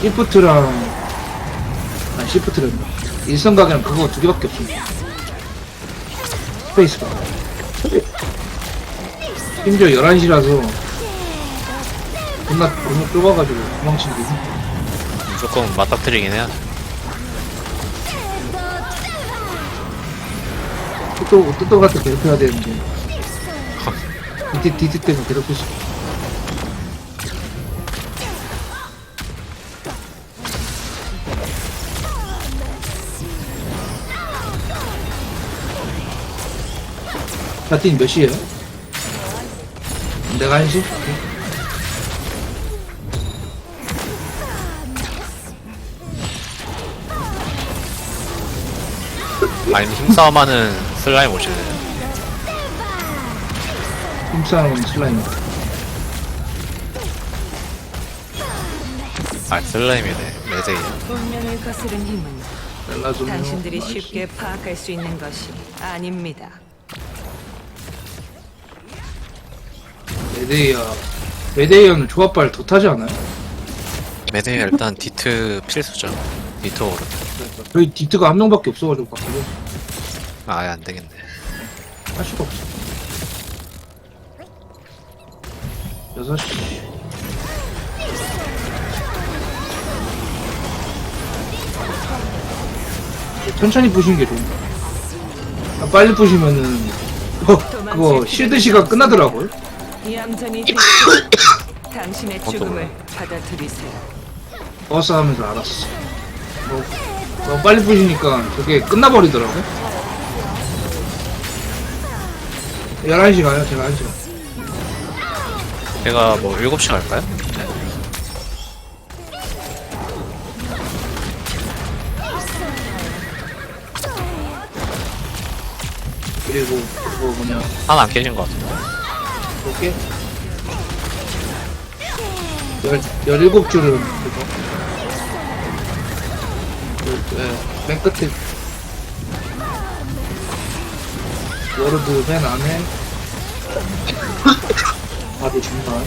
시프트랑 아니 시프트는 일성각이랑 그거 두 개밖에 없어 스페이스가 심지어 11시라서 존나 존나 좁아가지고 도망치는 게 무조건 맞닥뜨리긴 해야 돼. 또, 또, 또 같은 괴롭혀야 되는데. 디트, 디트 때문에 괴롭힐 수 자틴 몇 시에요? 내가 1시? 오케이. 아니면 힘싸움하는 슬라임 오실래요? 힘싸움은 슬라임 아 슬라임이네. 메데이. 운명을 거스른 힘은 당신들이 쉽게 파악할 수 있는 것이 아닙니다. 메데이야 메데이어는 조합발 더 타지 않아요? 메데이 일단 디트 필수죠. 디토로. 저희 디트가 한 명밖에 없어가지고 바꾸고 아, 아예 안 되겠네. 할 수가 없어. 6시. 천천히 부시는 게 좋은데. 아, 빨리 부시면은, 어, 그거, 실드 시간 끝나더라고요. 얌전히 당신의 죽음을 받아들이세요. 버스 하면서 알았어. 뭐, 너무 빨리 부시니까 그게 끝나버리더라고요. 11시 가요, 제가 1시간. 제가 뭐 7시 갈까요? 그리고, 그거 뭐냐. 하나 안 깨진 것 같은데. 볼게. 열, 열일곱 줄은 그거. 그, 예, 맨 끝에. 워르드 맨 안에. 바로 중간.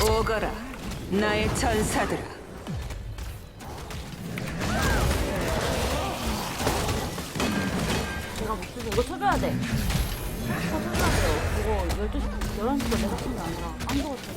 오거라, 나의 전사들아. 내가 목소리 이거 쳐줘야 돼. 이거 쳐줘야 돼. 그거 12시, 11시에 내가 쓴게 아니라 깜도가 쳐.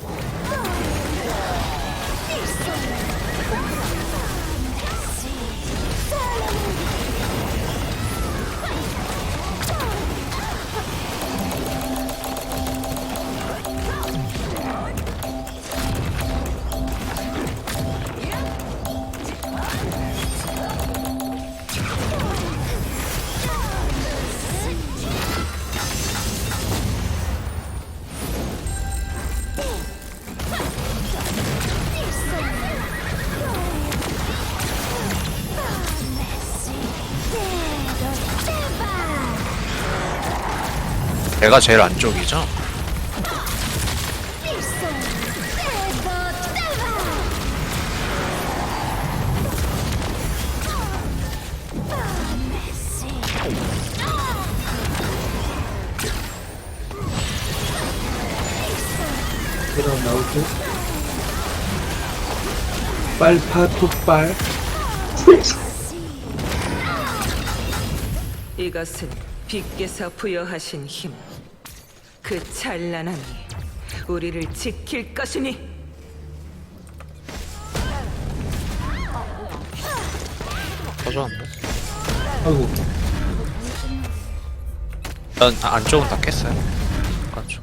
제가 제일 안쪽이죠? 그럼 나오고. 빨파, 톡빨. 이것은 빛께서 부여하신 힘. 그 찬란함이 우리를 지킬 것이니. 터졌는데. 아이고. 아, 안쪽은 다 깼어요. 안쪽.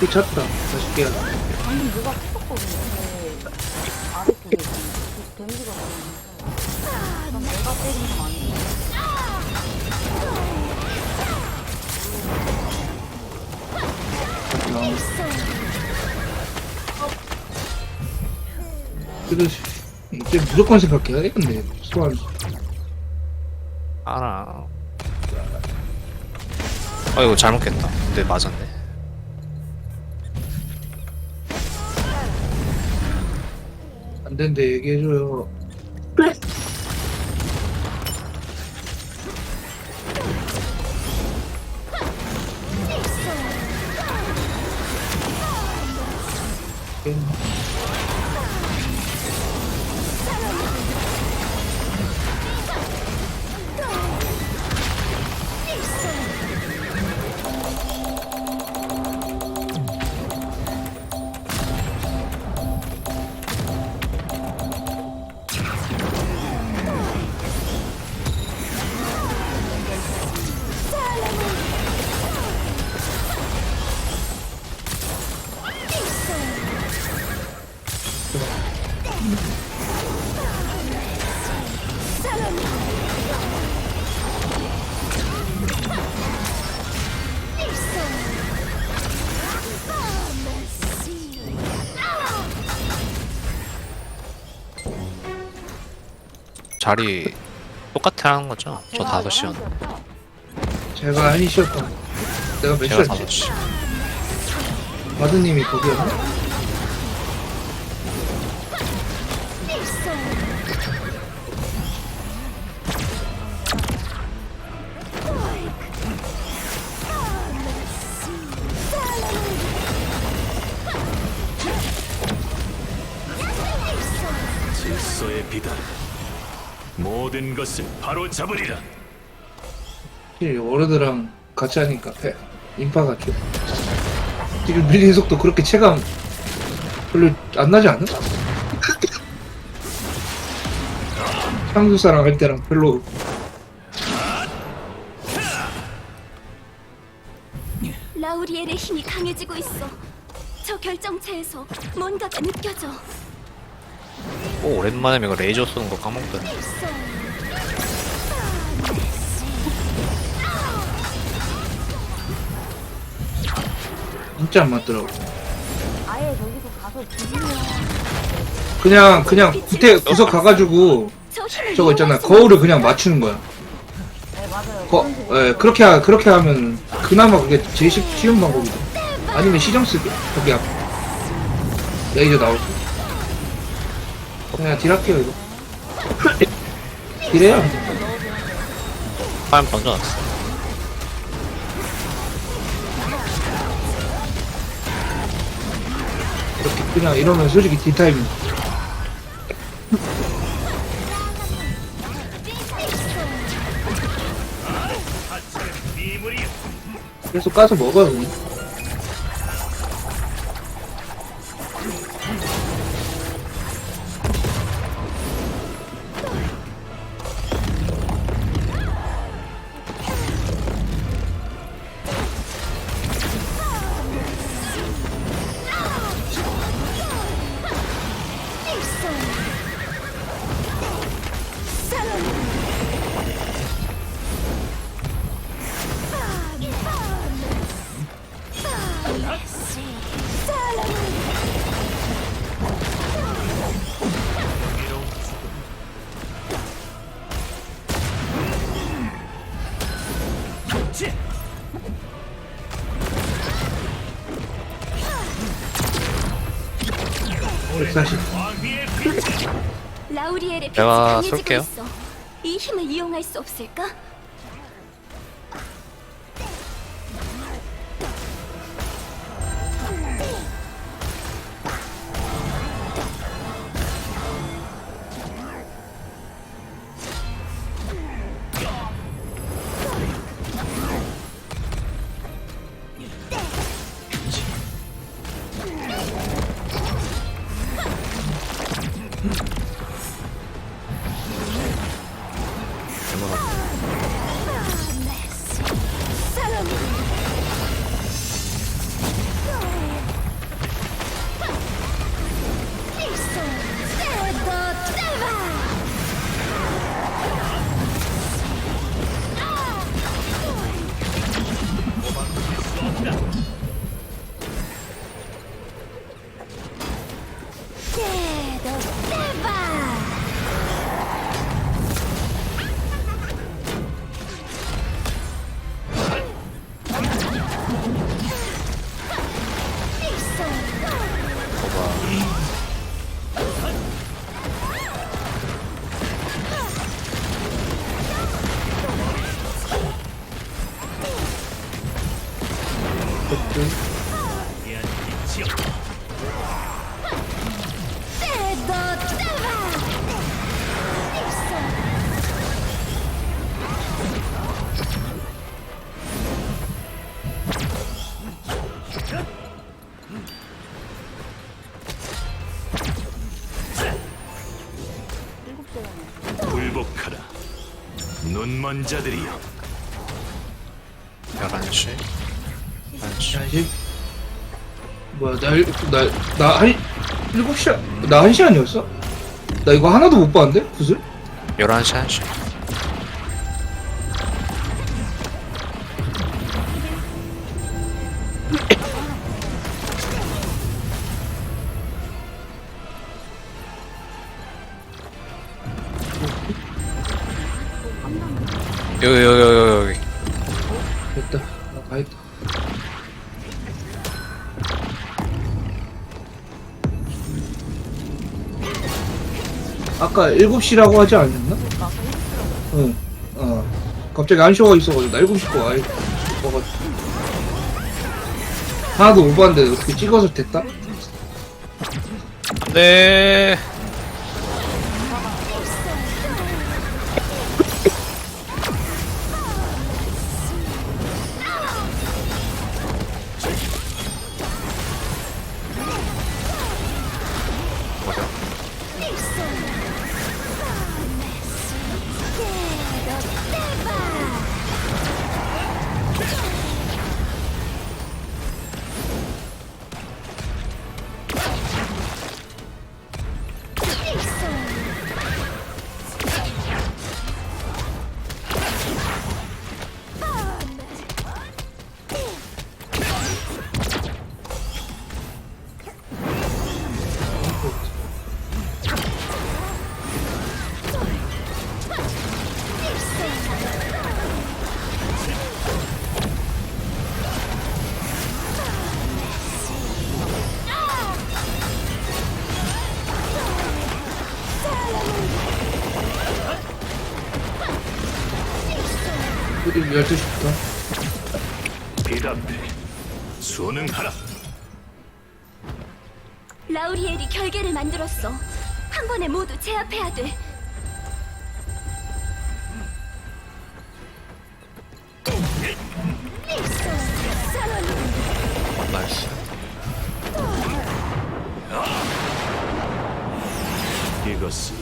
미쳤다. 돼. 방금 누가 데미지가. 난 내가 때린 건 아니고. 그래서 이제 무조건 생각해야 돼 근데 소환 알아. 아 이거 잘못했다. 근데 맞았네. 안 된대 얘기해줘요 자리 똑같아 하는 거죠? 저 다섯 시였. 제가 한시였다 내가 몇 제가 다섯 시였지? 시. 마드님이 거기였나? 질서의 비단 모든 것을 바로 잡으리라 확실히 워르드랑 같이 하니까 배, 인파가 좀 지금 밀리는 속도 그렇게 체감 별로 안 나지 않아? 향수사랑 할 때랑 별로 라우리엘의 힘이 강해지고 있어. 저 결정체에서 뭔가가 느껴져. 오 오랜만에 이거 레이저 쏘는 거 까먹더니. 진짜 안 맞더라고 아예 저기서 가서 죽이면 그냥 그냥 밑에 구석 가가지고 저 저거 있잖아 거울을 그냥 맞추는 거야 네 맞아요. 거. 예, 그렇게 하, 그렇게 하면 그나마 그게 제일 쉽, 쉬운 방법이죠 아니면 시정 쓰기 거기 앞 레이저 나오고 그냥 딜할게요 이거. 딜해요? 화염 던져놨어. 이렇게 그냥 이러면 솔직히 딜타임. 계속 까서 먹어요 그냥 사십 라우리엘의 빛이 제가 강해지고 쏠게요. 있어. 이 힘을 이용할 수 없을까? Awesome! 눈먼 자들이여. 11시 11시 한시 뭐야 나나한 일곱 시나 한 시간이었어? 나 이거 하나도 못 봤는데 구슬? 11시 1시 여기 여기 여기 여기 됐다 나 가있다 아까 7시라고 하지 않았나? 응. 어. 갑자기 안쇼가 있어가지고 나 7시 거 아예 먹었어. 하나도 못 봤는데 어떻게 찍어서 됐다? 안돼 12시부터. 비답해. 순응하라. 라우리엘이 결계를 만들었어. 한 번에 모두 제압해야 돼. 나이스 이것은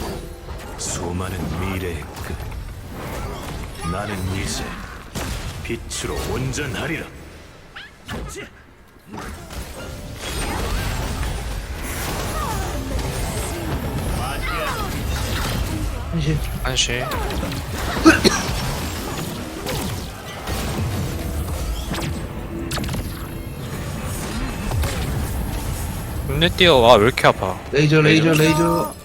수많은 미래의 끝. 나는 이제 빛으로 온전하리라. 한시. 1시. 눈에 띄어 아왜 이렇게 아파? 레이저 레이저. 레이저.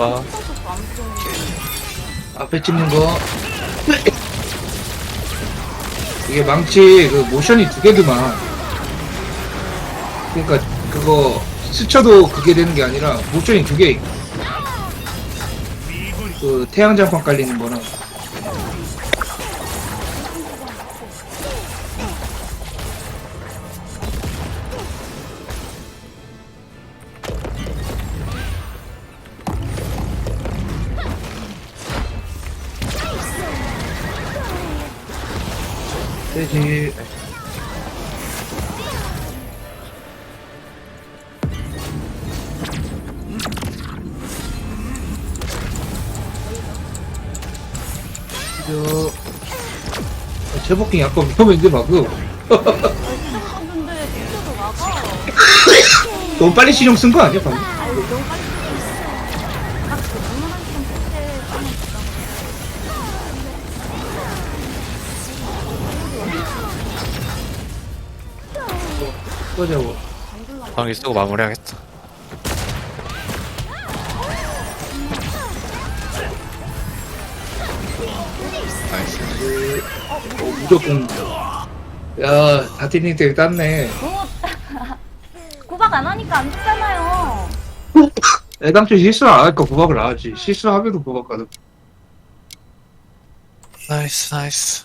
아빠 앞에 찍는 거. 이게 망치 그 모션이 두 개더만. 그러니까 그거 스쳐도 그게 되는 게 아니라 모션이 두 개. 그 태양장판 깔리는 거랑. 되지. 저 제복킹 약간 위험했는데 방금 근데 나가. 너무 빨리 신용 쓴 거 아니야 방금? 꺼자고 방귀 쓰고 마무리하겠다. 나이스 무조건. 야 다티님 때문에 땄네. 구박 안 하니까 안 죽잖아요. 애당초 실수를 안 할까 구박을 안 하지. 실수하면도 구박 가는 나이스 나이스